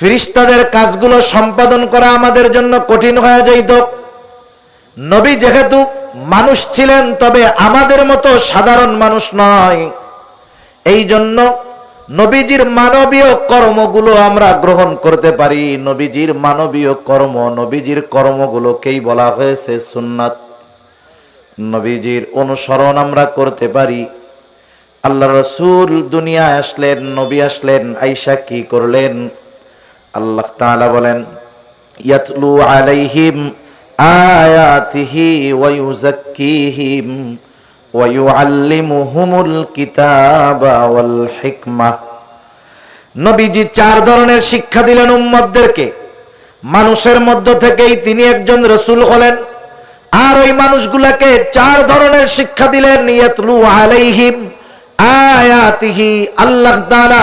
ফিরিস্তাদের কাজগুলো সম্পাদন করা আমাদের জন্য কঠিন হয়ে যাইত। নবী যেহেতু মানুষ ছিলেন, তবে আমাদের মতো সাধারণ মানুষ নয়। এই জন্য নবীজির মানবীয় কর্মগুলো আমরা গ্রহণ করতে পারি। নবীজির মানবীয় কর্ম, নবীজির কর্মগুলোকেই বলা হয়েছে সুন্নাত। নবীজির অনুসরণ আমরা করতে পারি। আল্লাহ রসুল দুনিয়া আসলেন, নবী আসলেন আইসা কি করলেন? আল্লাহ তাআলা বলেন, ইয়াতলু আলাইহিম আয়াতিহি ওয়া ইউযাক্কিহিম ওয়া কিতাবা ওয়াল হিকমা। নবীজি চার ধরনের শিক্ষা দিলেন উম্মতদেরকে। মানুষের মধ্য থেকেই তিনি একজন রসুল হলেন আর ওই মানুষগুলাকে চার ধরনের শিক্ষা দিলেন, ইয়াতলু আলাইহিম আয়াতিহি। আল্লাহ তাআলা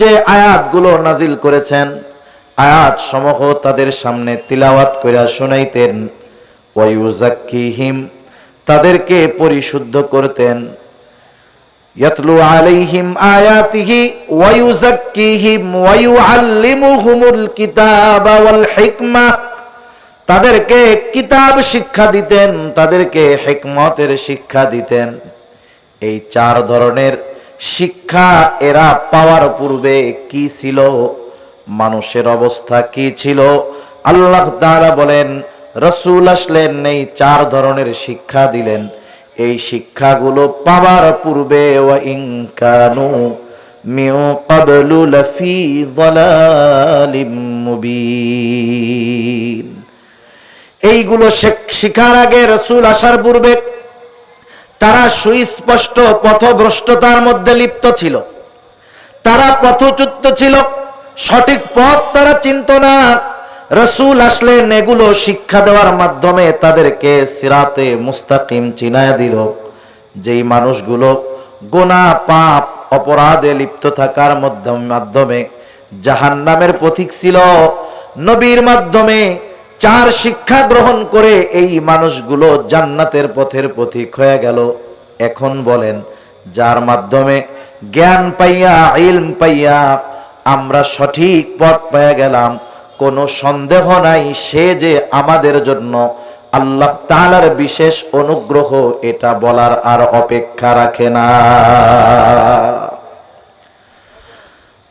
যে আয়াতগুলো নাজিল করেছেন আয়াত সমূহ তাদের সামনে তিলাওয়াত কইরা শুনাইতেন। ওয়ায়ুজাক্কিহিম তাদেরকে পরিশুদ্ধ করতেন। ইয়াতলু আলাইহিম আয়াতিহি ওয়ায়ুজাক্কিহিম ওয়ায়ুআল্লিমুহুমুল কিতাবা ওয়াল হিকমা। তাদেরকে কিতাব শিক্ষা দিতেন, তাদেরকে হিকমতের শিক্ষা দিতেন। এই চার ধরনের শিক্ষা এরা পাওয়ার পূর্বে কি ছিল? মানুষের অবস্থা কি ছিল? আল্লাহ তাআলা বলেন, রসুল আসলেন, এই চার ধরনের শিক্ষা দিলেন। এই শিক্ষাগুলো পাওয়ার পূর্বে ইনকানু মিউ ক্বাবলু লাফি দালালিম মুবিন। এইগুলো শেখ- শিখার আগে রসুল আসার পূর্বে তারা সুস্পষ্ট পথভ্রষ্টতার মধ্যে লিপ্ত ছিল। তারা পথচ্যুত ছিল। সঠিক পথ তারা চিনত না। রসুল আসলেন এগুলো শিক্ষা দেওয়ার মাধ্যমে তাদেরকে সিরাতে মুস্তাকিম চিনায় দিল। যেই মানুষগুলো গোনা, পাপ, অপরাধে লিপ্ত থাকার মধ্যম- মাধ্যমে জাহান্নামের পথিক ছিল। নবীর মাধ্যমে চার শিক্ষা গ্রহণ করে এই মানুষগুলো জান্নাতের পথের পথিক হয়ে গেল। এখন বলেন, যার মাধ্যমে জ্ঞান পাইয়া, ইলম পাইয়া আমরা সঠিক পথ পেয়ে গেলাম। কোনো সন্দেহ নাই, সে যে আমাদের জন্য আল্লাহ তালার বিশেষ অনুগ্রহ, এটা বলার আর অপেক্ষা রাখে না।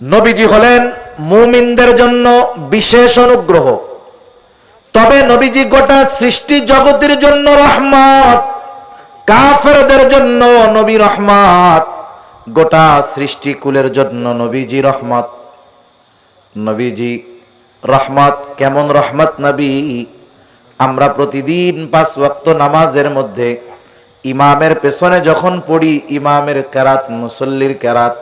নবীজি হলেন মুমিনদের জন্য বিশেষ অনুগ্রহ। তবে নবীজি গোটা সৃষ্টি জগতের জন্য রহমত, কাফেরদের জন্য নবী রহমত, গোটা সৃষ্টিকুলের জন্য নবীজি রহমত। নবীজি, রহমত, কেমন রহমত নবী? আমরা প্রতিদিন পাঁচ ওয়াক্ত নামাজের মধ্যে ইমামের পেছনে যখন পড়ি, ইমামের কেরাত, মুসল্লির কেরাত,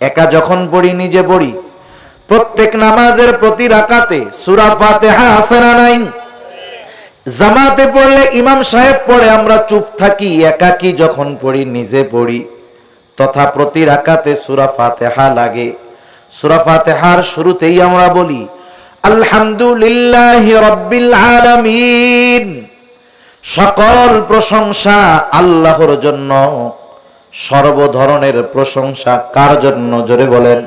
একা যখন পড়ি, নিজে পড়ি, প্রত্যেক নামাজের প্রতি রাকাতে সূরা ফাতিহা আছে না নাই? জামাতে পড়লে ইমাম সাহেব পড়ে, আমরা চুপ থাকি, একাকি যখন পড়ি, নিজে পড়ি, তথা প্রতি রাকাতে সূরা ফাতিহা লাগে। সূরা শুরুতেই আমরা বলি, আলহামদুলিল্লাহি রাব্বিল আলামিন। সকল প্রশংসা আল্লাহর জন্য সর্ব ধরনের প্রশংসা কার জন্য? জোরে বলেন।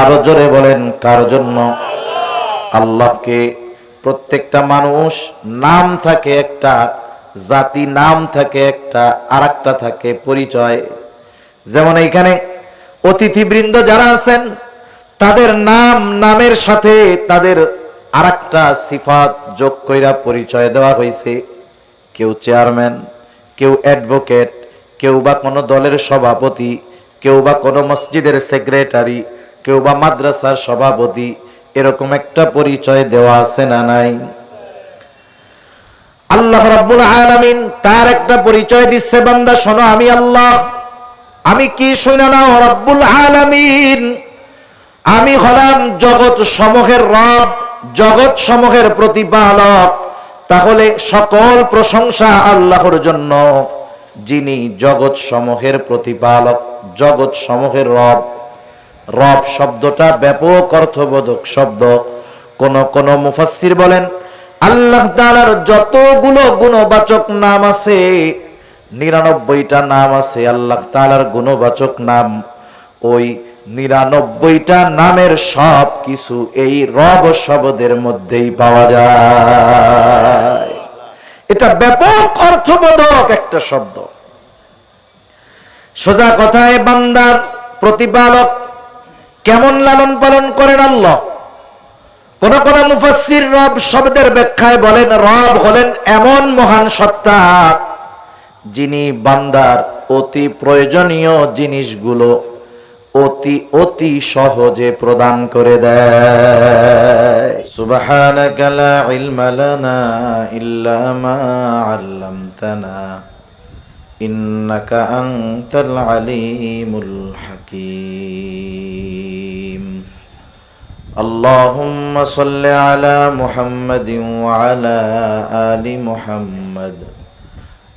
আরও জোরে বলেন, কার জন্য? আল্লাহকে প্রত্যেকটা মানুষ নাম থাকে একটা, জাতি নাম থাকে একটা, আরেকটা থাকে পরিচয়। যেমন এইখানে অতিথিবৃন্দ যারা আছেন, তাদের নাম, নামের সাথে তাদের আর একটা সিফাত যোগ কইরা পরিচয় দেওয়া হয়েছে কেউ চেয়ারম্যান, কেউ অ্যাডভোকেট, কেউ বা কোনো দলের সভাপতি, কেউ বা কোনো মসজিদের সেক্রেটারি, কেউ বা মাদ্রাসার সভাপতি, এরকম একটা পরিচয় দেওয়া আছে না নাই? আল্লাহ রাব্বুল আলামিন তার একটা পরিচয় দিচ্ছে, বান্দা শোনো আমি আল্লাহ। আমি কি শুনে নাও, রব্বুল আলামিন? আমি হলাম জগৎ সমূহের রব, জগৎ সমূহের প্রতিপালক। তাহলে সকল প্রশংসা আল্লাহর জন্য। যিনি জগৎ সমূহের প্রতিপালক, জগৎ সমূহের রব। রব শব্দটা ব্যাপক অর্থবোধক শব্দ। কোন কোন মুফাসসির বলেন, আল্লাহ তাআলার যতগুলো গুণবাচক নাম আছে নিরানব্বইটা নাম আছে, আল্লাহ তাআলার গুণবাচক নাম। ওই নিরানব্বইটা নামের সব কিছু এই রব শব্দের মধ্যেই পাওয়া যায়। এটা ব্যাপক অর্থবোধক একটা শব্দ। সোজা কথায় বান্দার প্রতিপালক কেমন লালন পালন করেন আল্লাহ? কোন কোন মুফাসসির রব শব্দের ব্যাখ্যায় বলেন, রব হলেন এমন মহান সত্তা যিনি বান্দার অতি প্রয়োজনীয় জিনিসগুলো অতি অতি সহজে প্রদান করে দেয় সুবহানাকা লা ইলমা লানা ইল্লা মা 'আল্লামতানা ইন্নাকা আনতাল আলিমুল হাকীম اللهم صل على محمد وعلى آل محمد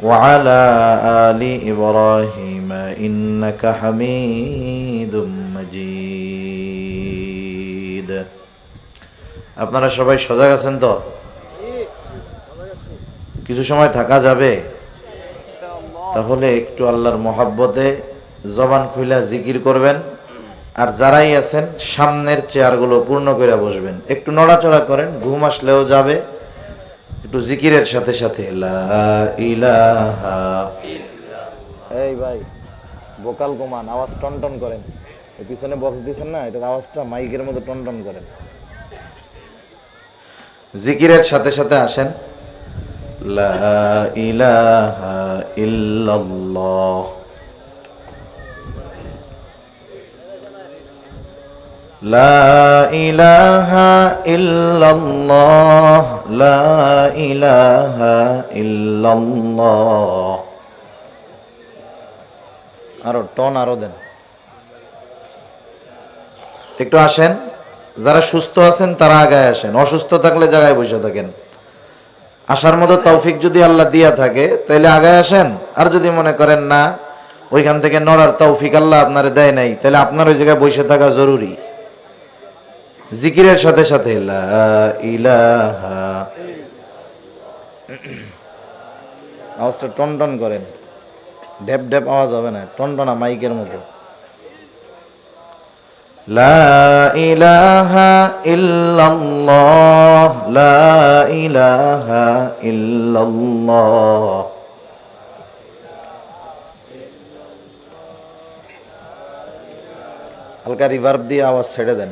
وعلى آل إبراهيم إنك حميد مجيد আপনারা সবাই সজাগ আছেন তো কিছু সময় থাকা যাবে তাহলে একটু আল্লাহর মহাব্বতে জবান খুইলা জিকির করবেন আর যারাই আছেন সামনের চেয়ারগুলো পূর্ণ করে বসবেন একটু নড়াচড়া করেন ঘুম আসলেও যাবে একটু জিকিরের সাথে সাথে এই ভাই ভোকাল কমান আওয়াজ টনটন করেন। পিছনে বক্স দিয়েছেন না এটার আওয়াজটা মাইকের মতো টনটন করেন। জিকিরের সাথে সাথে আসেন। লা ইলাহা ইল্লাল্লাহ। لا إله إلا الله لا إله إلا الله আরো টন আরো দেন একটু আসেন যারা সুস্থ আছেন তারা আগায় আসেন অসুস্থ থাকলে জায়গায় বসে থাকেন আসার মতো তৌফিক যদি আল্লাহ দিয়া থাকে তাহলে আগায় আসেন আর যদি মনে করেন না ওইখান থেকে নড়ার তৌফিক আল্লাহ আপনারে দেয় নাই তাহলে আপনার ওই জায়গায় বসে থাকা জরুরি জিকিরের সাথে সাথে ইলাহা। আওয়াজটা টন টন করেন। ড্যাপ ড্যাপ আওয়াজ হবে না, টন টনা মাইকের মতো। লা ইলাহা ইল্লাল্লাহ, লা ইলাহা ইল্লাল্লাহ। হালকা রিভার্ব দিয়ে আওয়াজ ছেড়ে দেন।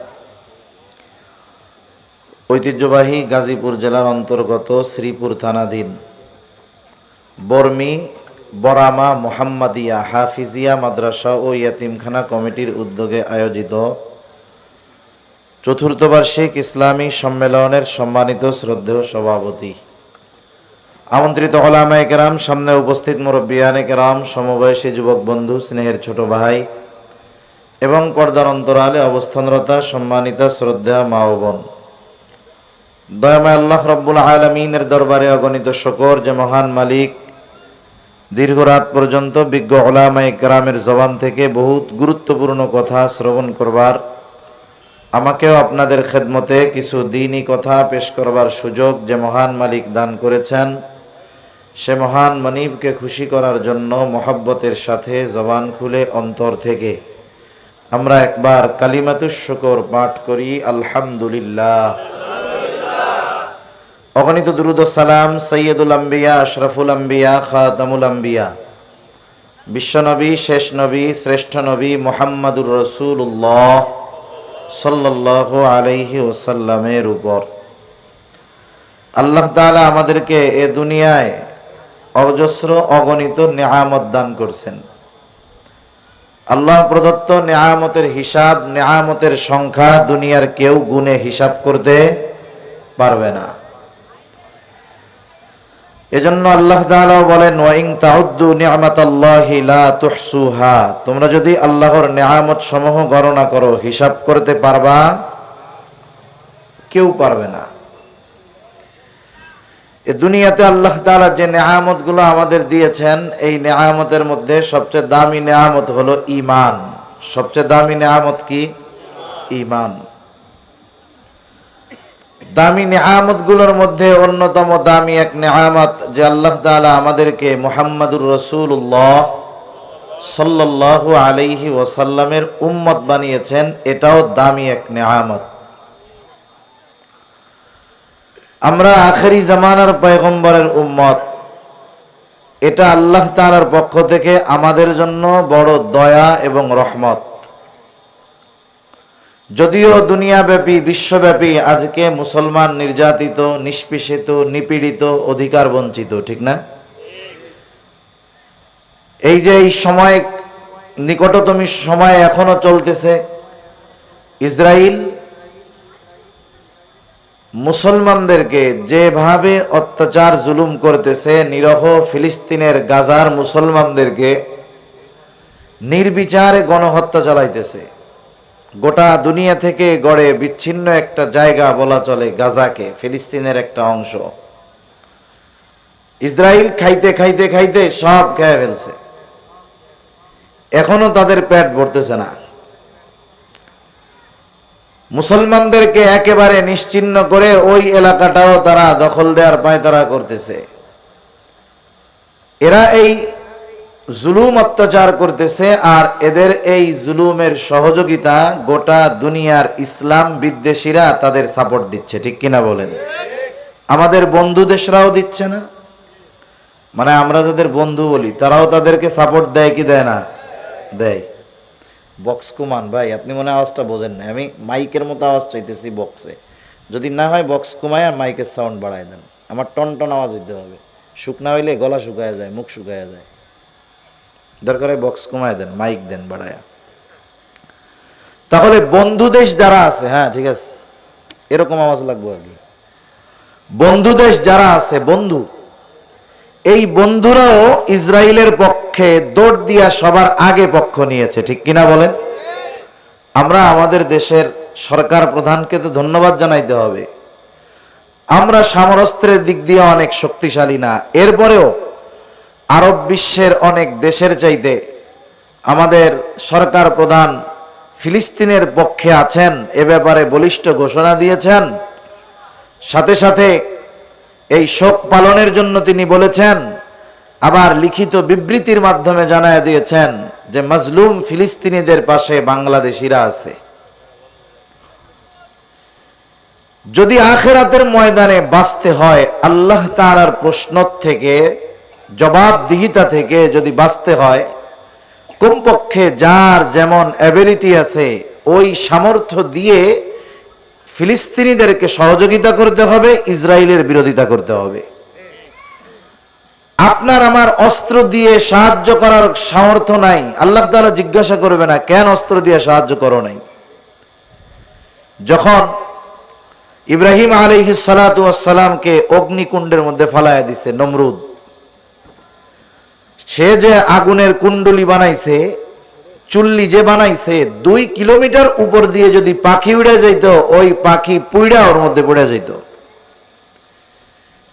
ঐতিহ্যবাহী গাজীপুর জেলার অন্তর্গত শ্রীপুর থানাধীন বর্মি বরামা মোহাম্মদিয়া হাফিজিয়া মাদ্রাসা ও ইয়াতিমখানা কমিটির উদ্যোগে আয়োজিত চতুর্থ বার্ষিক ইসলামী সম্মেলনের সম্মানিত শ্রদ্ধেয় সভাপতি। আমন্ত্রিত ওলামায়ে কেরাম, সামনে উপস্থিত মুরব্বিয়ানে কেরাম, সমবয়সী যুবক বন্ধু, স্নেহের ছোট ভাই এবং পর্দার অন্তরালে অবস্থানরতা সম্মানিত শ্রদ্ধা মা বোন। দয়াময় আল্লাহ রব্বুল আলমিনের দরবারে অগণিত শকর যে মহান মালিক দীর্ঘ রাত পর্যন্ত বিজ্ঞ ওলামা গ্রামের জবান থেকে বহুত গুরুত্বপূর্ণ কথা শ্রবণ করবার, আমাকেও আপনাদের খেদমতে কিছু দিনই কথা পেশ করবার সুযোগ যে মহান মালিক দান করেছেন। সে মহান মনিবকে খুশি করার জন্য মহাব্বতের সাথে জবান খুলে অন্তর থেকে আমরা একবার কালিমাতুশ শুকর পাঠ করি, আলহামদুলিল্লাহ। অগণিত দুরুদ সালাম সৈয়দুল আম্বিয়া, আশরাফুল আম্বিয়া, খাতামুল আম্বিয়া। বিশ্বনবী শেষ নবী, শ্রেষ্ঠ নবী মোহাম্মদুর রসুল্লাহ সাল্লাহ আলাইহি ওসাল্লামের উপর। আল্লাহ তাআলা আমাদেরকে এ দুনিয়ায় অজস্র, অগণিত নেহামত দান করছেন। আল্লাহ প্রদত্ত নেহামতের হিসাব নেহামতের সংখ্যা দুনিয়ার কেউ গুণে হিসাব করতে পারবে না। এজন্য আল্লাহ তাআলা বলেন ওয়াইং তাউদ্দু নি'মাতাল্লাহি লা তুহসুহা। তোমরা যদি আল্লাহর নেয়ামত সমূহ গণনা করো, হিসাব করতে পারবা, কেউ পারবে না। এ দুনিয়াতে আল্লাহ তাআলা যে নেয়ামতগুলো আমাদের দিয়েছেন, এই নেয়ামতের মধ্যে সবচেয়ে দামি নেয়ামত হলো ঈমান। সবচেয়ে দামি নেয়ামত কি? ঈমান। দামি নেয়ামতগুলোর মধ্যে অন্যতম দামি এক নেহামত যে আল্লাহ তাআলা আমাদেরকে মুহাম্মাদুর রসুল্লাহ সাল্লাল্লাহু আলাইহি ওয়াসাল্লামের উম্মত বানিয়েছেন, এটাও দামি এক নেহামত আমরা আখেরি জামানার পয়গম্বরের উম্মত। এটা আল্লাহ তাআলার পক্ষ থেকে আমাদের জন্য বড় দয়া এবং রহমত। যদিও দুনিয়াব্যাপী, বিশ্বব্যাপী, আজকে মুসলমান নির্যাতিত, নিষ্পেষিত, নিপীড়িত, অধিকার বঞ্চিত, ঠিক না? এই যে এই সময়, নিকটতম সময় এখনও চলতেছে ইসরায়েল মুসলমানদেরকে যেভাবে অত্যাচার, জুলুম করতেছে, নিরহ ফিলিস্তিনের গাজার মুসলমানদেরকে নির্বিচারে গণহত্যা চালাইতেছে। গোটা দুনিয়া থেকে গড়ে বিচ্ছিন্ন একটা জায়গা বলা চলে গাজাকে, ফিলিস্তিনের একটা অংশ। ইসরায়েল খাইতে খাইতে খাইতে সব খেয়ে ফেলছে। এখনও তাদের পেট ভরতেছে না। মুসলমানদেরকে একেবারে নিশ্চিন্ন করে ওই এলাকাটাও তারা দখল দেওয়ার পায়তারা করতেছে। এরা এই জুলুম অত্যাচার করতেছে আর এদের এই জুলুমের সহযোগিতা গোটা দুনিয়ার ইসলাম বিদ্বেষীরা তাদের সাপোর্ট দিচ্ছে, ঠিক কিনা বলেন? আমাদের বন্ধু দেশরাও দিচ্ছে না? মানে আমরা যাদের বন্ধু বলি, তারাও তাদেরকে সাপোর্ট দেয় কি দেয় না? দেয়। বক্স কুমান, ভাই, আপনি মনে আওয়াজটা বোঝেন না আমি মাইকের মতো আওয়াজ চাইতেছি বক্সে। যদি না হয় বক্স কুমায় আর মাইকের সাউন্ড বাড়ায় দেন। আমার টন টন আওয়াজ দিতে হবে। শুকনা হইলে গলা শুকায় যায়, মুখ শুকায় যায়। দরকার বক্স কমায় দেন মাইক দেন বাড়ায়া। তাহলে বন্ধু দেশ যারা আছে হ্যাঁ ঠিক আছে, এরকম আওয়াজ লাগবে আর কি। বন্ধু দেশ যারা আছে, বন্ধু, এই বন্ধুরাও ইসরায়েলের পক্ষে দৌড় দিয়া সবার আগে পক্ষ নিয়েছে, ঠিক কিনা বলেন? আমরা আমাদের দেশের সরকার প্রধানকে তো ধন্যবাদ জানাইতে হবে। আমরা সামরস্ত্রের দিক দিয়ে অনেক শক্তিশালী না, এরপরেও আরব বিশ্বের অনেক দেশের চাইতে আমাদের সরকার প্রধান ফিলিস্তিনের পক্ষে আছেন, এ ব্যাপারে বলিষ্ঠ ঘোষণা দিয়েছেন। সাথে সাথে এই শোক পালনের জন্য তিনি বলেছেন, আবার লিখিত বিবৃতির মাধ্যমে জানায় দিয়েছেন যে মজলুম ফিলিস্তিনিদের পাশে বাংলাদেশিরা আছে। যদি আখেরাতের ময়দানে বাঁচতে হয়, আল্লাহ তাআলার প্রশ্ন থেকে জবাবদিহিতা থেকে যদি বাঁচতে হয়, কমপক্ষে যার যেমন অ্যাবিলিটি আছে, ওই সামর্থ্য দিয়ে ফিলিস্তিনিদেরকে সহযোগিতা করতে হবে, ইসরায়েলের বিরোধিতা করতে হবে। আপনার আমার অস্ত্র দিয়ে সাহায্য করার সামর্থ্য নাই। আল্লাহ তাআলা জিজ্ঞাসা করবে না, কেন অস্ত্র দিয়ে সাহায্য করো নাই? যখন ইব্রাহিম আলাইহিস সালাতু সালামকে অগ্নিকুণ্ডের মধ্যে ফালায়া দিছে, নমরুদ। সে যে আগুনের কুণ্ডলি বানাইছে, চুল্লি যে বানাইছে, দুই কিলোমিটার উপর দিয়ে যদি পাখি উড়ে যাইত, ওই পাখি পুইড়া ওর মধ্যে পড়ে যাইত।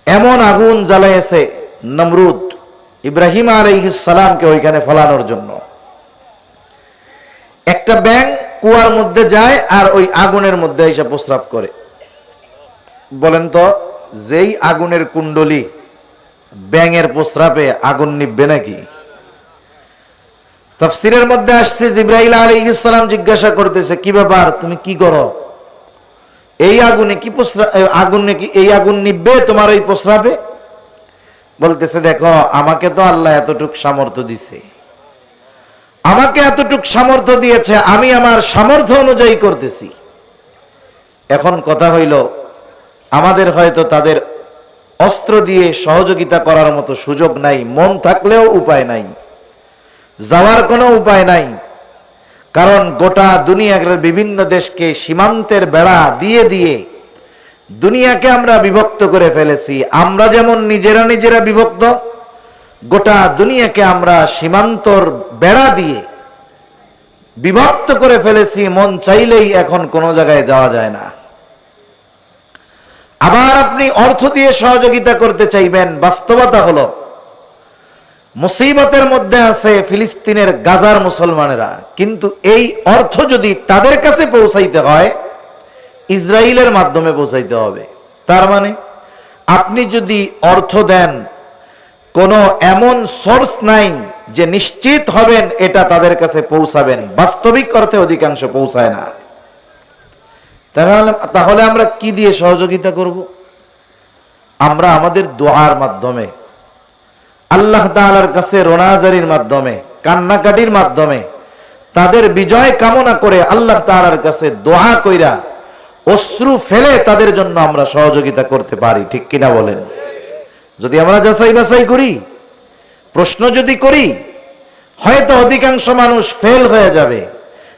এমন আগুন জ্বালাইছে নমরুদ ইব্রাহিম সালামকে ওইখানে ফলানোর জন্য। একটা ব্যাং কুয়ার মধ্যে যায় আর ওই আগুনের মধ্যে এসে প্রস্রাব করে। বলেন তো, যেই আগুনের কুণ্ডলি ব্যাঙের প্রস্রাবে আগুন নিববে নাকি? তফসিরের মধ্যে আসছে, জিব্রাইল আলী ইসলাম জিজ্ঞাসা করতেছে, কি ব্যাপার? তুমি কি করো? এই আগুনে কি আগুনে কি, এই আগুন নিববে তোমার এই প্রস্রাবে? বলতেছে, দেখো, আমাকে তো আল্লাহ এতটুক সামর্থ্য দিছে। আমাকে এতটুক সামর্থ্য দিয়েছে, আমি আমার সামর্থ্য অনুযায়ী করতেছি। এখন কথা হইল, আমাদের হয়তো তাদের অস্ত্র দিয়ে সহযোগিতা করার মতো সুযোগ নাই, মন থাকলেও উপায় নাই, যাওয়ার কোনো উপায় নাই। কারণ গোটা দুনিয়ার বিভিন্ন দেশকে সীমান্তের বেড়া দিয়ে দিয়ে দুনিয়াকে আমরা বিভক্ত করে ফেলেছি। আমরা যেমন নিজেরা নিজেরা বিভক্ত, গোটা দুনিয়াকে আমরা সীমান্তর বেড়া দিয়ে বিভক্ত করে ফেলেছি, মন চাইলেই এখন কোনো জায়গায় যাওয়া যায় না। আবার আপনি অর্থ দিয়ে সহযোগিতা করতে চাইবেন, বাস্তবতা হলো, মুসিবতের মধ্যে আছে ফিলিস্তিনের গাজার মুসলমানেরা। কিন্তু এই অর্থ যদি তাদের কাছে পৌঁছাইতে হয় ইসরায়েলের মাধ্যমে পৌঁছাইতে হবে। তার মানে আপনি যদি অর্থ দেন, কোনো এমন সোর্স নাই যে নিশ্চিত হবেন এটা তাদের কাছে পৌঁছাবেন। বাস্তবিক অর্থে অধিকাংশ পৌঁছায় না। তাহলে তাহলে আমরা কি দিয়ে সহযোগিতা করব? আমরা আমাদের দোয়ার মাধ্যমে, আল্লাহ তাআলার কাছে রোনাজারির মাধ্যমে, কান্নাকাটির মাধ্যমে, তাদের বিজয় কামনা করে আল্লাহ তাআলার কাছে দোয়া কইরা অশ্রু ফেলে তাদের জন্য আমরা সহযোগিতা করতে পারি, ঠিক কিনা বলেন? যদি আমরা যাচাই বাছাই করি, প্রশ্ন যদি করি, হয়তো অধিকাংশ মানুষ ফেল হয়ে যাবে।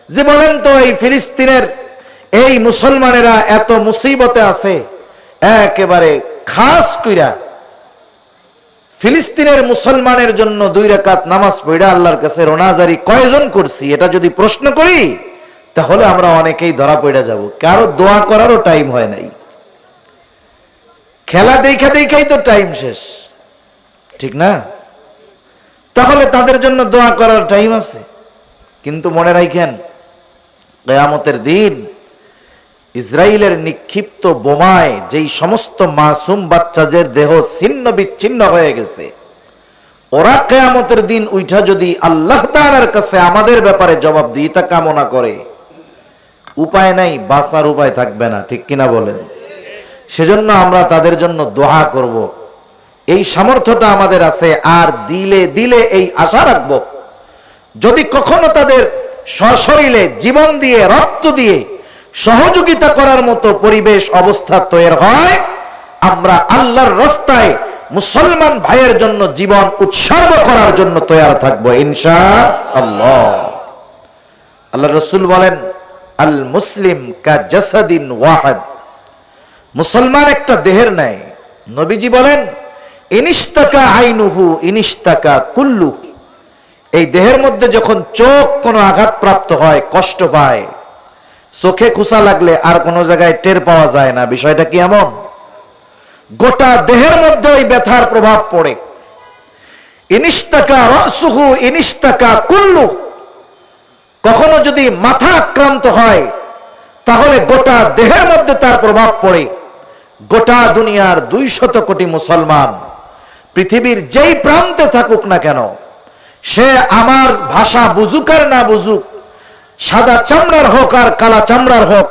যে বলেন তো এই ফিলিস্তিনের এই মুসলমানেরা এত মুসিবতে আছে, একেবারে খাস কইরা ফিলিস্তিনের মুসলমানের জন্য দুই রাকাত নামাজ পড়া আল্লাহর কাছে রোনাজারি কয়জন করছি, এটা যদি প্রশ্ন করি, তাহলে আমরা অনেকেই ধরা পড়ে যাব। কারও দোয়া করারও টাইম হয় নাই। খেলা দেখা দেখাই তো টাইম শেষ। ঠিক না? তাহলে তাদের জন্য দোয়া করার টাইম আছে। কিন্তু মনে রাখেন, কেয়ামতের দিন ইসরায়েলের নিক্ষিপ্ত বোমায় যেই সমস্ত মাসুম বাচ্চাদের দেহ ছিন্ন বিচ্ছিন্ন হয়ে গেছে, ওরা কেয়ামতের দিন উইঠা যদি আল্লাহ তাআলার কাছে আমাদের ব্যাপারে জবাব দিতে কামনা করে, উপায় নাই, বাঁচার উপায় থাকবে না, ঠিক কিনা বলেন? সেজন্য আমরা তাদের জন্য দোহা করব। এই সামর্থ্যটা আমাদের আছে, আর দিলে দিলে এই আশা রাখব। যদি কখনো তাদের সশরীরে জীবন দিয়ে, রক্ত দিয়ে সহযোগিতা করার মতো পরিবেশ অবস্থা তৈরি হয়। আমরা আল্লাহর রাস্তায় মুসলমান ভাইয়ের জন্য জীবন উৎসর্গ করার জন্য তৈরি থাকব ইনশা আল্লাহ আল্লাহ রসুল বলেন, আল মুসলিম কা জাসাদিন ওয়াহাদ। মুসলমান একটা দেহের নাই। নবীজি বলেন ইনিস্তাকা আইনুহু ইনিস্তাকা কুল্লু এই দেহের মধ্যে যখন চোখ কোনো আঘাতপ্রাপ্ত হয়, কষ্ট পায় চোখে খুসা লাগলে আর কোনো জায়গায় টের পাওয়া যায় না। বিষয়টা কি এমন? গোটা দেহের মধ্যে ওই ব্যথার প্রভাব পড়ে। ইনিস্তাকা রসুহু ইনিস্তাকা কুল্লু। কখনো যদি মাথা আক্রান্ত হয়, তাহলে গোটা দেহের মধ্যে তার প্রভাব পড়ে। গোটা দুনিয়ার দুই শত কোটি মুসলমান, পৃথিবীর যেই প্রান্তে থাকুক না কেন, সে আমার ভাষা বুঝুক আর না বুঝুক সাদা চামড়ার হোক আর কালা চামড়ার হোক,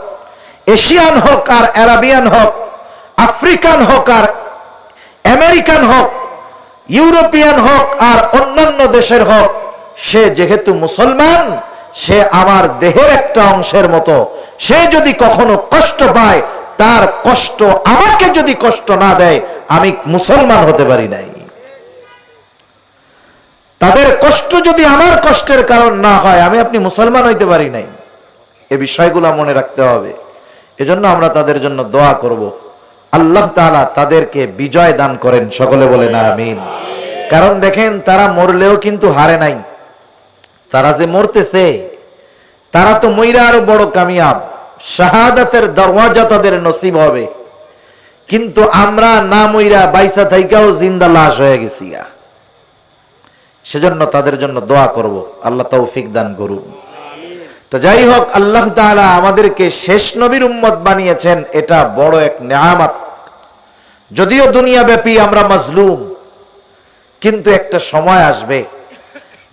এশিয়ান হোক আর অ্যারাবিয়ান হোক, আফ্রিকান হোক আর আমেরিকান হোক, ইউরোপিয়ান হোক আর অন্যান্য দেশের হোক, সে যেহেতু মুসলমান, সে আমার দেহের একটা অংশের মতো। সে যদি কখনো কষ্ট পায়, তার কষ্ট আমাকে যদি কষ্ট না দেয়, আমি মুসলমান হতে পারি নাই। তাদের কষ্ট যদি আমার কষ্টের কারণ না হয়, আমি আপনি মুসলমান হইতে পারি নাই। এ বিষয়গুলো মনে রাখতে হবে। এজন্য আমরা তাদের জন্য দোয়া করব। আল্লাহ তাআলা তাদেরকে বিজয় দান করেন, সকলে বলে না আমিন। কারণ দেখেন, তারা মরলেও কিন্তু হারে নাই। তারা যে মরতেছে, তারা তো মইরা আরও বড় কামিয়াব। শাহাদাতের দরওয়াজা তাদের নসিব হবে। কিন্তু আমরা না মইরা বাইসা থাইকাও জিন্দা লাশ হয়ে গেছি গা। সেজন্য তাদের জন্য দোয়া করব। আল্লাহ তৌফিক দান করুন তো যাই হোক, আল্লাহ তাআলা আমাদেরকে শেষ নবীর উম্মত বানিয়েছেন, এটা বড় এক নেয়ামত। যদিও দুনিয়া ব্যাপী আমরা মাজলুম, কিন্তু একটা সময় আসবে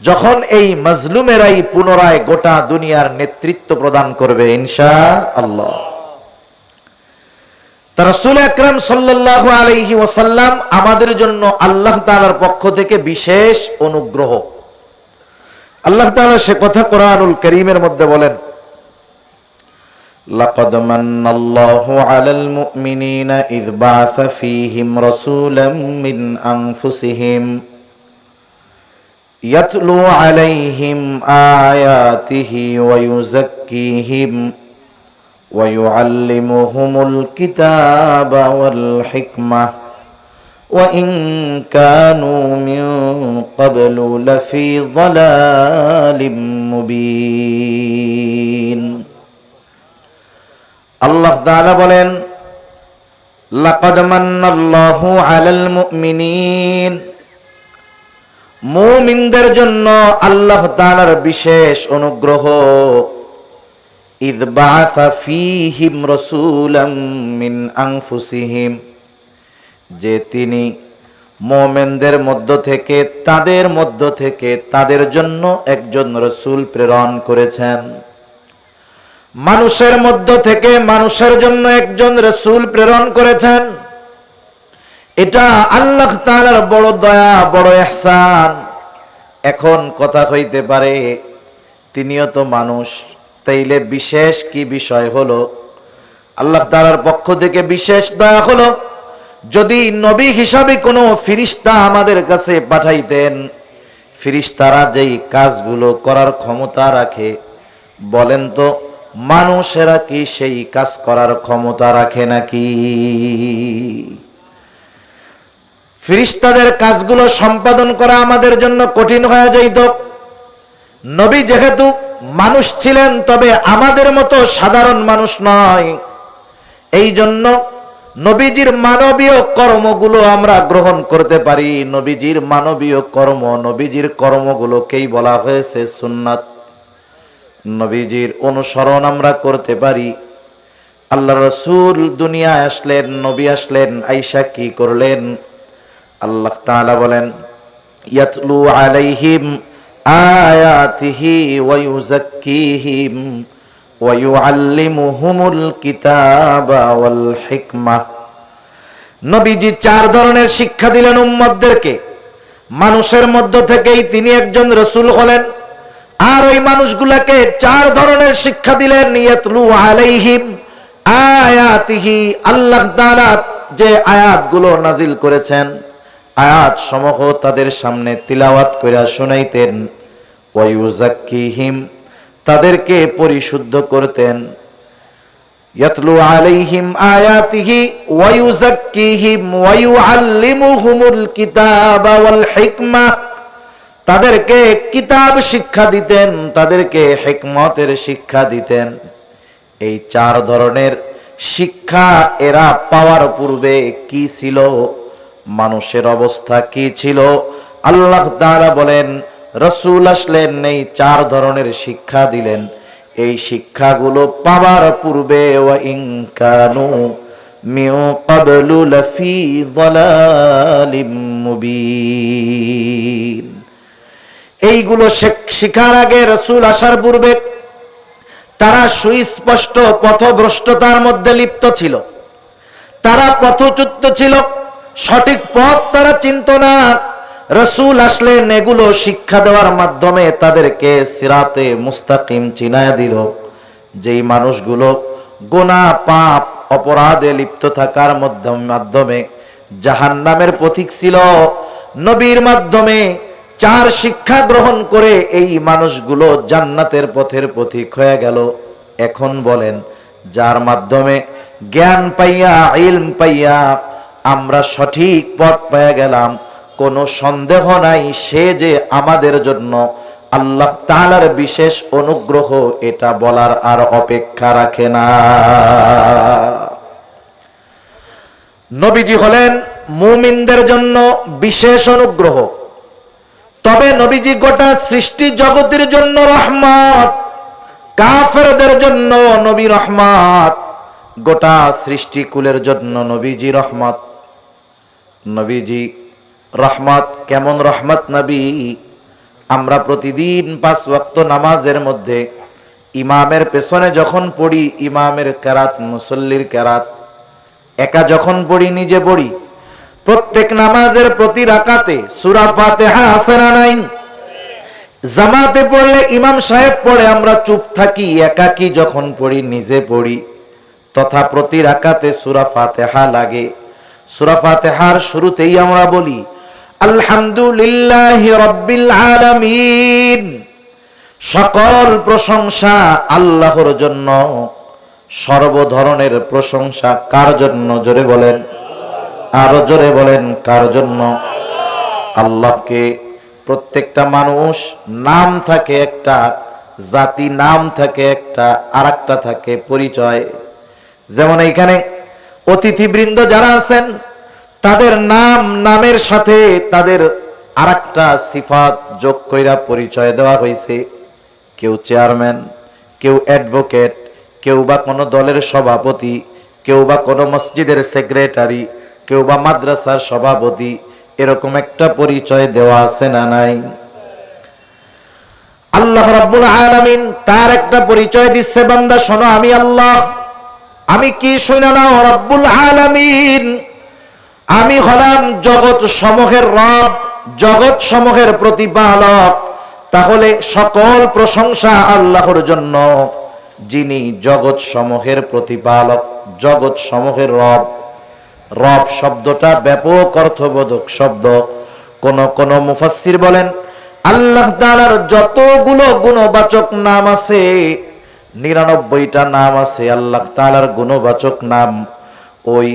যখন এই মজলুমেরাই পুনরায় গোটা দুনিয়ার নেতৃত্ব প্রদান করবে ইনশা আল্লাহ তা রসুল আকরাম সাল্লাল্লাহু আলাইহি ওয়াসাল্লাম আমাদের জন্য আল্লাহ তাআলার পক্ষ থেকে বিশেষ অনুগ্রহ আল্লাহ তাআলা সে কথা কোরআনুল করিমের মধ্যে বলেন لقد من الله على المؤمنين إذ بعث فيهم رسولا من أنفسهم يتلو عليهم آياته ويزكيهم ويعلمهم الكتاب والحكمة وإن كانوا من قبل لفي ضلال مبين আল্লাহ তাআলা বলেন লাকাদ মান্নাল্লাহু আলাল মুমিনিন মুমিনদের জন্য আল্লাহ তাআলার বিশেষ অনুগ্রহ ইদ বাআসা ফীহিম রাসূলাম মিন আনফুসিহিম যে তিনি মোমেনদের মধ্য থেকে, তাদের মধ্য থেকে তাদের জন্য একজন রসুল প্রেরণ করেছেন। মানুষের মধ্য থেকে মানুষের জন্য একজন রসুল প্রেরণ করেছেন। এটা আল্লাহ তাআলার বড় দয়া, বড় এহসান এখন কথা হইতে পারে, তিনিও তো মানুষ। তাইলে বিশেষ কি বিষয় হলো? আল্লাহ তাআলার পক্ষ থেকে বিশেষ দয়া হলো, যদি নবী হিসাবে কোনো ফিরিস্তা আমাদের কাছে পাঠাইতেন, ফিরিস্তারা যেই কাজগুলো করার ক্ষমতা রাখে, বলেন তো, মানুষেরা কি সেই কাজ করার ক্ষমতা রাখে নাকি? ফিরিস্তাদের কাজগুলো সম্পাদন করা আমাদের জন্য কঠিন হয়ে যাইত। নবী যেহেতু মানুষ ছিলেন, তবে আমাদের মতো সাধারণ মানুষ নয়। এই জন্য নবীজির মানবীয় কর্মগুলো আমরা গ্রহণ করতে পারি। নবীজির মানবীয় কর্ম, নবীজির কর্মগুলোকেই বলা হয়েছে সুন্নাত। নবীজির অনুসরণ আমরা করতে পারি। আল্লাহ রসুল দুনিয়া আসলেন, নবী আসলেন আইসা কি করলেন? আল্লাহ তাআলা বলেন, ইয়াতলু আলাইহিম ওয়া ইউআল্লিমুহুমুল কিতাবা ওয়াল হিকমা। নবীজি চার ধরনের শিক্ষা দিলেন উম্মতদেরকে। মানুষের মধ্য থেকেই তিনি একজন রসুল হলেন। আর ওই মানুষগুলাকে চার ধরনের শিক্ষা দিলেন, ইয়াতলু আলাইহিম আয়াতিহি, আল্লাহ তাআলা যে আয়াতগুলো নাজিল করেছেন। আয়াত সমূহ তাদের সামনে তিলাওয়াত কইরা শুনাইতেন। ওয়ায়ুজাক্কিহিম তাদেরকে পরিশুদ্ধ করতেন। ইয়াতলু আলাইহিম আয়াতিহি ওয়ায়ুজাক্কিহিম ওয়ায়ুআল্লিমুহুমুল কিতাবা ওয়াল হিকমা। তাদেরকে কিতাব শিক্ষা দিতেন, তাদেরকে হেকমতের শিক্ষা দিতেন। এই চার ধরনের শিক্ষা এরা পাওয়ার পূর্বে কি ছিল? মানুষের অবস্থা কি ছিল? আল্লাহ তাআলা বলেন, রসুল আসলেন, এই চার ধরনের শিক্ষা দিলেন। এই শিক্ষাগুলো পাওয়ার পূর্বে ইনকানু মিউ ক্বাবলু লাফি যালালিম মুবিন। এইগুলো শিখার আগে রসুল আসার পূর্বে তারা সুস্পষ্ট পথভ্রষ্টতার মধ্যে লিপ্ত ছিল। তারা পথচ্যুত ছিল। সঠিক পথ তারা চিনত না। রসুল আসলেন, এগুলো শিক্ষা দেওয়ার মাধ্যমে তাদেরকে সিরাতে মুস্তাকিম চিনায় দিল। যেই মানুষগুলো গোনা, পাপ, অপরাধে লিপ্ত থাকার মাধ্যমে জাহান্নামের পথিক ছিল। নবীর মাধ্যমে চার শিক্ষা গ্রহণ করে এই মানুষগুলো জান্নাতের পথের পথিক হয়ে গেল। এখন বলেন, যার মাধ্যমে জ্ঞান পাইয়া, ইলম পাইয়া আমরা সঠিক পথ পেয়ে গেলাম। কোনো সন্দেহ নাই, সে যে আমাদের জন্য আল্লাহ তালার বিশেষ অনুগ্রহ, এটা বলার আর অপেক্ষা রাখে না। নবীজি হলেন মুমিনদের জন্য বিশেষ অনুগ্রহ। তবে নবীজি গোটা সৃষ্টি জগতের জন্য রহমত, কাফেরদের জন্য নবী রহমত, গোটা সৃষ্টি কুলের জন্য নবীজি রহমত। নবীজি, রহমত, কেমন রহমত নবী? আমরা প্রতিদিন পাঁচ ওয়াক্ত নামাজের মধ্যে ইমামের পেছনে যখন পড়ি, ইমামের কেরাত, মুসল্লির কেরাত, একা যখন পড়ি, নিজে পড়ি, প্রত্যেক নামাজের প্রতি রাকাতে সূরা ফাতিহা আছে না নাই? জামাতে পড়লে ইমাম সাহেব পড়ে, আমরা চুপ থাকি, একাকি যখন পড়ি, নিজে পড়ি, তথা প্রতি রাকাতে সুরা ফাতেহা লাগে। সুরা শুরুতেই আমরা বলি, আলহামদুলিল্লাহ রব্বিল আলামিন। সকল প্রশংসা আল্লাহর জন্য সর্ব ধরনের প্রশংসা কার জন্য? জোরে বলেন। আরও জোরে বলেন, কার জন্য? আল্লাহকে প্রত্যেকটা মানুষ নাম থাকে একটা, জাতি নাম থাকে একটা আর থাকে পরিচয়। যেমন এইখানে অতিথিবৃন্দ যারা আছেন, তাদের নাম, নামের সাথে তাদের আর একটা সিফাত যোগ কইরা পরিচয় দেওয়া হয়েছে কেউ চেয়ারম্যান, কেউ অ্যাডভোকেট, কেউ বা কোনো দলের সভাপতি, কেউ বা কোনো মসজিদের সেক্রেটারি, কেউ বা মাদ্রাসার সভাপতি, এরকম একটা পরিচয় দেওয়া আছে না নাই? আল্লাহ রাব্বুল আলামিন তার একটা পরিচয় দিচ্ছে, বান্দা শোনো আমি আল্লাহ। আমি কি শুনে নাও, রব্বুল আলামিন? আমি হলাম জগৎ সমূহের রব, জগৎ সমূহের প্রতিপালক। তাহলে সকল প্রশংসা আল্লাহর জন্য। যিনি জগৎ সমূহের প্রতিপালক, জগৎ সমূহের রব। রব শব্দটা ব্যাপক অর্থবোধক শব্দ। কোন কোন মুফাসসির বলেন, আল্লাহ তাআলার যতগুলো গুণবাচক নাম আছে নিরানব্বইটা নাম আছে, আল্লাহ তাআলার গুণবাচক নাম। ওই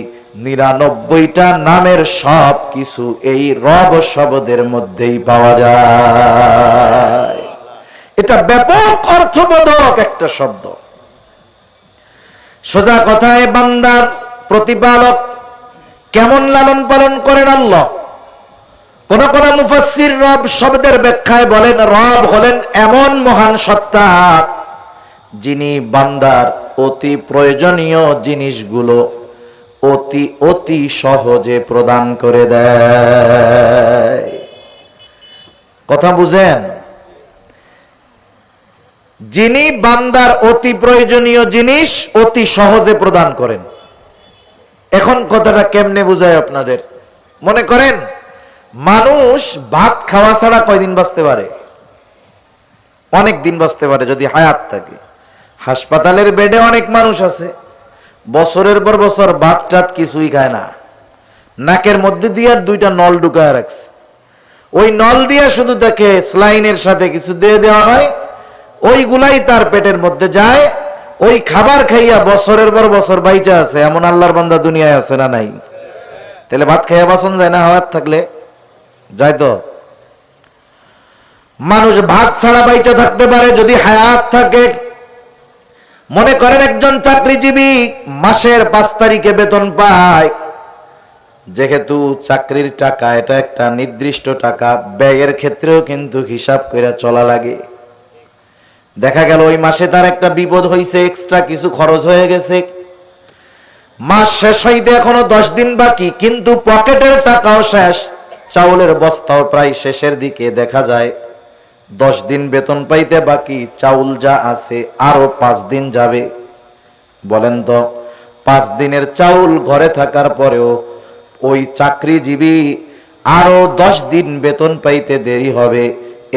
নিরানব্বইটা নামের সব কিছু এই রব শব্দের মধ্যেই পাওয়া যায়। এটা ব্যাপক অর্থবোধক একটা শব্দ। সোজা কথায় বান্দার প্রতিপালক কেমন লালন পালন করেন আল্লাহ? কোন কোন মুফাসসির রব শব্দের ব্যাখ্যায় বলেন, রব হলেন এমন মহান সত্তা যিনি বান্দার অতি প্রয়োজনীয় জিনিসগুলো অতি অতি সহজে প্রদান করে দেয়। কথা বুঝেন? যিনি বান্দার অতি প্রয়োজনীয় জিনিস অতি সহজে প্রদান করেন। এখন কথাটা কেমনে বুঝায় আপনাদের? মনে করেন, মানুষ ভাত খাওয়া ছাড়া কয়দিন বাঁচতে পারে? অনেক দিন বাঁচতে পারে যদি হায়াত থাকে। হাসপাতালের বেডে অনেক মানুষ আছে। বছরের পর বছর ভাত টাত কিছুই খায় না। নাকের মধ্যে দিয়ে দুইটা নল ঢুকায় রাখছে। ওই নল দিয়ে শুধু তাকে স্লাইনের সাথে কিছু দিয়ে দেওয়া হয়। ওইগুলাই তার পেটের মধ্যে যায়। ওই খাবার খাইয়া বছরের পর বছর বাইচা আছে। এমন আল্লাহর বান্দা দুনিয়ায় আছে না নাই? তাহলে ভাত খাইয়া বাসন যায় না? হাওয়াত থাকলে? যায় তো। মানুষ ভাত ছাড়া বাইচা থাকতে পারে যদি হায়াত থাকে। মনে করেন একজন চাকরিজীবী মাসের পাঁচ তারিখে বেতন পায়। যেহেতু চাকরির টাকা, এটা একটা নির্দিষ্ট টাকা, ব্যয়ের ক্ষেত্রেও কিন্তু হিসাব করে চলা লাগে। দেখা গেল ওই মাসে তার একটা বিপদ হয়েছে এক্সট্রা কিছু খরচ হয়ে গেছে। মাস শেষ হইতে এখনও দশ দিন বাকি, কিন্তু পকেটের টাকাও শেষ, চাউলের বস্তাও প্রায় শেষের দিকে দেখা যায়। দশ দিন বেতন পাইতে বাকি, চাউল যা আছে আরও পাঁচ দিন যাবে। বলেন তো, পাঁচ দিনের চাউল ঘরে থাকার পরেও ওই চাকরিজীবী আরও দশ দিন বেতন পাইতে দেরি হবে।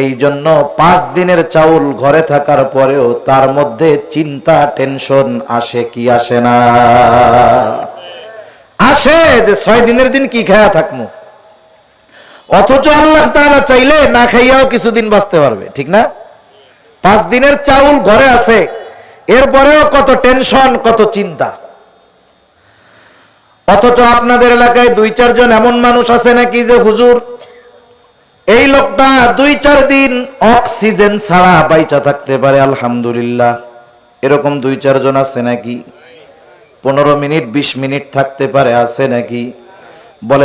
এই জন্য পাঁচ দিনের চাউল ঘরে থাকার পরেও তার মধ্যে চিন্তা, টেনশন আসে কি আসে না? আসে যে ছয় দিনের দিন কি খায়া থাকব অথচ আল্লাহ তাআলা চাইলে না খাইয়াও কিছুদিন বাঁচতে পারবে, ঠিক না? পাঁচ দিনের চাউল ঘরে আছে, এরপরেও কত টেনশন, কত চিন্তা। অথচ আপনাদের এলাকায় দুই, চারজন এমন মানুষ আছে নাকি যে, হুজুর, এই লোকটা দুই, চার দিন অক্সিজেন ছাড়া বাইচা থাকতে পারে, আলহামদুলিল্লাহ। এরকম দুই, চারজন আছে নাকি? পনেরো মিনিট, বিশ মিনিট থাকতে পারে, আছে নাকি? বলেন